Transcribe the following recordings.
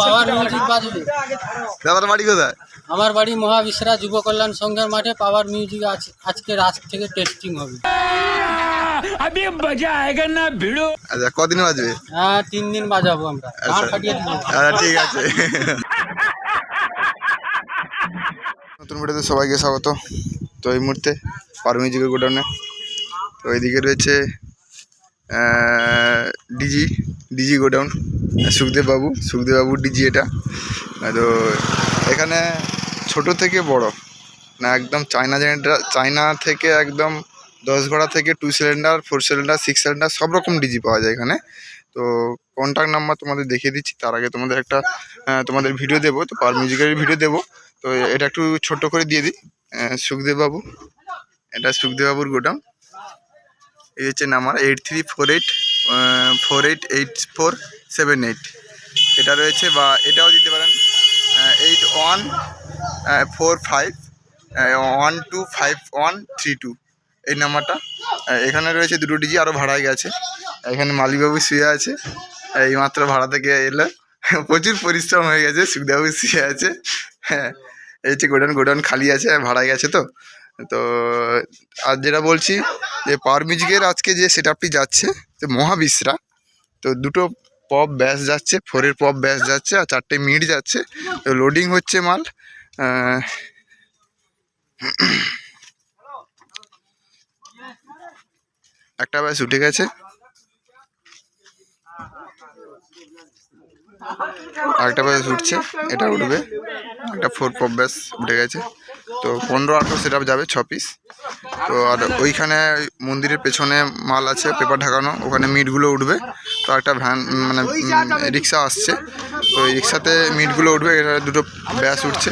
Power music বাজবে। দাদার বাড়ি কোথায়? আমার বাড়ি মহাবিশ্রা যুব কল্যাণ সংঘের মাঠে পাওয়ার মিউজিক আজ আজকে রাত থেকে টেস্টিং হবে। আচ্ছা কদিন বাজবে? হ্যাঁ তিন দিন বাজাবো আমরা। আচ্ছা। আচ্ছা ঠিক আছে। নতুন ভিডিওতে সবাইকে স্বাগত। তো এই মুহূর্তে পার মিউজিকের গোডাউনে তো এইদিকে রয়েছে ডিজি ডিজি গোডাউন সুখদেব বাবু, সুখদেব বাবুর ডিজি এটা। তো এখানে ছোট থেকে বড়, না একদম চায়না জেনারেটার, চায়না থেকে একদম দশ ঘোড়া থেকে two cylinder four cylinder six cylinder সব রকম ডিজি পাওয়া যায় এখানে। তো কন্ট্যাক্ট নাম্বার তোমাদের দেখিয়ে দিচ্ছি, তার আগে তোমাদের একটা তোমাদের ভিডিও দেবো, তো পার মিউজিকের ভিডিও দেবো। তো এটা একটু ছোট্ট করে দিয়ে দিই। সুখদেব বাবু, এটা সুখদেব বাবুর গোডাউন। এই হচ্ছে number eight three four eight four eight eight four seven eight এটা রয়েছে বা এটাও দিতে পারেন eight one four five one two five one three two এই নাম্বারটা এখানে রয়েছে দুটো ডিজি আরও ভাড়ায় গেছে। এখানে মালিকবাবু শুয়ে আছে এইমাত্র ভাড়া থেকে এলো। প্রচুর পরিশ্রম হয়ে গেছে, সুখদেববাবু শুয়ে আছে। হ্যাঁ এই হচ্ছে গোডাউন গোডাউন খালি আছে, ভাড়ায় গেছে তো। তো আর যেটা বলছি যে পাওয়ার মিউজিকের আজকে যে সেট আপটি যাচ্ছে, যে মহাবিশ্রা, তো দুটো পপ ব্যাস যাচ্ছে ফোরের পপ ব্যাস যাচ্ছে আর চারটে মিড যাচ্ছে। তো লোডিং হচ্ছে মাল। একটা ব্যাস উঠে গেছে। আরেকটা ব্যাস উঠছে, এটা উঠবে। একটা ফোর পপ ব্যাস উঠে গেছে। তো পনেরো আঠেরো সেট যাবে, ছ পিস তো আর ওইখানে মন্দিরের পেছনে মাল আছে পেপার ঢাকানো ওখানে মিটগুলো উঠবে। তো একটা ভ্যান মানে রিক্সা আসছে। তো এই রিক্সাতে মিটগুলো উঠবে এটা দুটো ব্যাস উঠছে।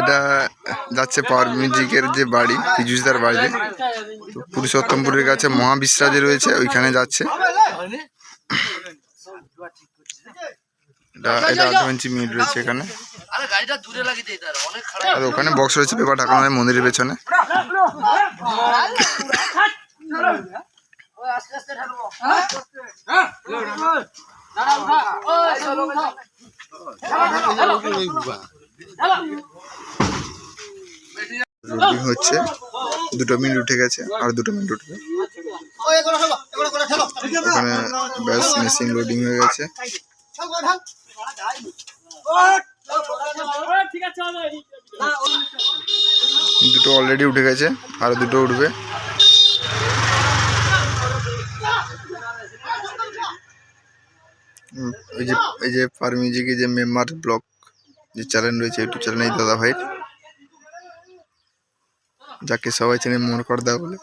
এটা যাচ্ছে পাওয়ার মিউজিকের যে বাড়ি পীযুষদার বাড়িতে। পুরুষোত্তমপুরের কাছে মহাবিশ্রা যে রয়েছে ওইখানে যাচ্ছে। এটা এটা আধ ইঞ্চি মিট রয়েছে এখানে। আরে গাড়িটা দূরে লাগিয়ে দিই তার অনেক খারাপ। লোডিং হচ্ছে। দুটো মিনিট উঠে গেছে আর দুটো মিনিট উঠবে। ওখানে ব্যাস মেশিন লোডিং হয়ে গেছে। দুটো অলরেডি উঠে গেছে আর দুটো উঠবে। এই যে এই যে ফার্মিউজিকে যে মেম্বার ব্লক যে চ্যানেল রয়েছে ইউটিউব চ্যানেল এই দাদা ভাইয়ের যাকে সবাই চেনে মোড় কর দেওয়া বলে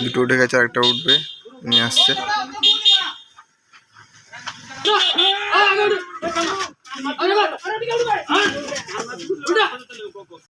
দুটো উঠে গেছে একটা উঠবে নিয়ে আসছে